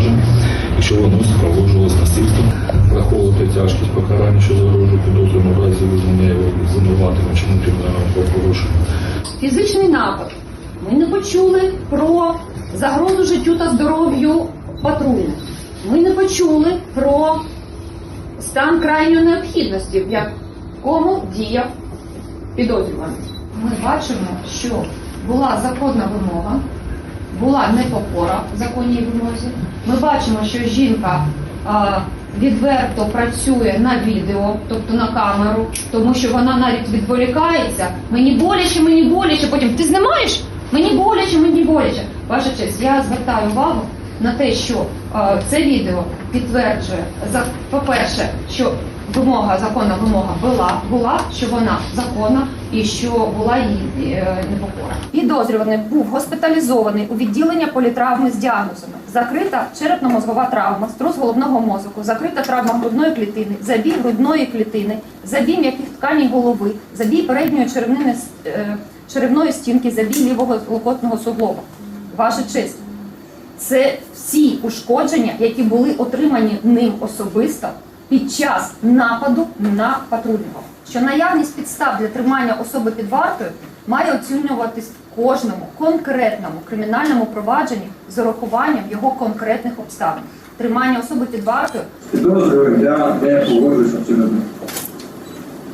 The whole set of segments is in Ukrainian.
повноважень, якщо воно супроводжувалось насильством, враховувати тяжкість покарання, що загрожує підозрюваному в разі визнання його звинуватим чи кримінального правопорушення. Фізичний напад. Ми не почули про загрозу життю та здоров'ю патрульних. Ми не почули про стан крайньої необхідності, в якому діяв підозрюваний. Ми бачимо, що була законна вимога, була непокора законній вимозі. Ми бачимо, що жінка а, відверто працює на відео, тобто на камеру, тому що вона навіть відволікається. Мені боляче, мені боляче. Потім ти знімаєш? Мені боляче, мені боляче. Ваша честь, я звертаю увагу на те, що е, це відео підтверджує за по-перше, що вимога, законна вимога була, була, що вона законна і що була її е, непокора. Підозрюваний був госпіталізований у відділення політравми з діагнозами. Закрита черепно-мозгова травма, струс головного мозку, закрита травма грудної клітини, забій грудної клітини, забій м'яких тканей голови, забій передньої черевнини е, черевної стінки, забій лівого локотного суглоба. Ваша честь. Це всі ушкодження, які були отримані ним особисто під час нападу на патрульного. Що наявність підстав для тримання особи під вартою має оцінюватись в кожному конкретному кримінальному провадженні з урахуванням його конкретних обставин. Тримання особи під вартою Підозрюю, я не погоджуюсь абсолютно.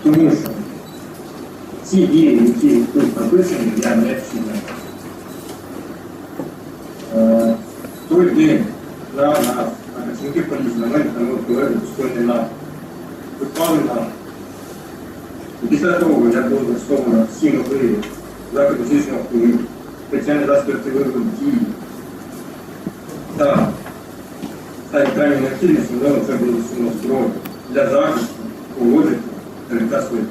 Тому що ці дії, які тут написані, я не вчиняю. День на нас, на працівники поліції, на мене там провели достойний напад. Випали нам. І після того, як було застосовано всі можливі заходи фізичного впливу, спеціальні засоби активної дії та крайньої необхідності, воно це було зброю для захисту, поводження та життя своїх.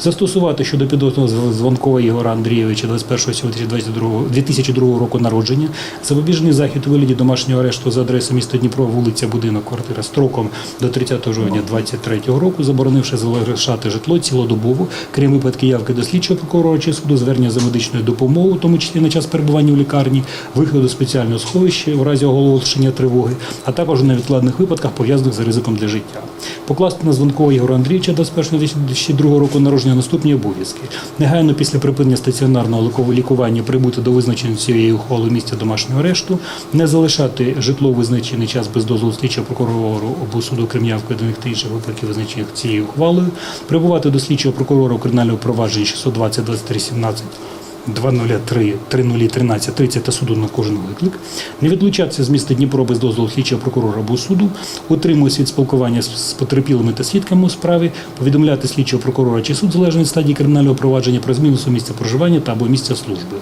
Застосувати щодо підозрюваного Звонкова Ігора Андрійовича 21 січня 2022 2002 року народження запобіжний захід у вигляді домашнього арешту за адресою міста Дніпро, вулиця, будинок, квартира строком до 30 жовтня 2023 року, заборонивши залишати житло цілодобово, крім випадків явки до слідчого прокурора чи суду, звернення за медичною допомогою, в тому числі на час перебування в лікарні, виходу спеціального сховища в разі оголошення тривоги, а також у невідкладних випадках пов'язаних з ризиком для життя. Покласти на Звонкова Ігора Андрійовича 21 2002 року народження наступні обов'язки. Негайно після припинення стаціонарного лікування прибути до визначення цієї ухвали місця домашнього арешту, не залишати житло визначений час без дозволу слідчого прокурору або суду Кремнявки явки до них та інших випадків, визначених цією ухвалою, прибувати до слідчого прокурора у провадження провадженні 620 23 17 203 3013 30 та суду на кожен виклик, не відлучатися з міста Дніпро без дозволу слідчого прокурора або суду, утримуюся від спілкування з потерпілими та свідками у справі, повідомляти слідчого прокурора чи суд залежно від стадії кримінального провадження про зміну свого місця проживання та або місця служби.